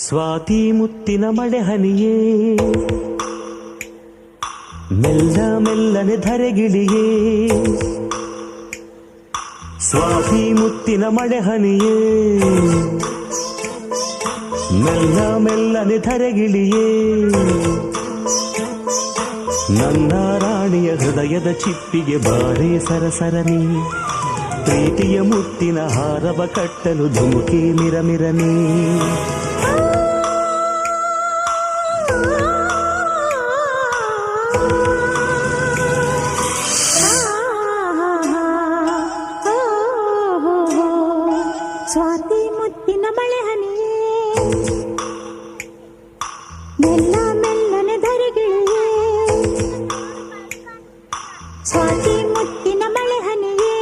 ಸ್ವಾತಿ ಮುತ್ತಿನ ಮಳೆ ಹನಿಯೇ. ಮೆಲ್ಲ ಮೆಲ್ಲನೆ ಧರೆಗಿಳಿಯೇ. ಸ್ವಾತಿ ಮುತ್ತಿನ ಮಳೆ ಹನಿಯೇ. ಮೆಲ್ಲ ಮೆಲ್ಲನೆ ಧರೆಗಿಳಿಯೇ. ನನ್ನ ರಾಣಿಯ ಹೃದಯದ ಚಿಪ್ಪಿಗೆ ಬಾರೇ ಸರಸರನಿ. ಪ್ರೀತಿಯ ಮುತ್ತಿನ ಹಾರವ ಕಟ್ಟಲು ಧುಮುಕಿ ಮಿರಮಿರನಿ ಸ್ವಾತಿ ಮುತ್ತಿನ ಮಳೆ ಹನಿಯೇ ಮೆಲ್ಲ ಮೆಲ್ಲನೆ ಧರೆಗಿಳಿಯೇ ಸ್ವಾತಿ ಮುತ್ತಿನ ಮಳೆ ಹನಿಯೇ.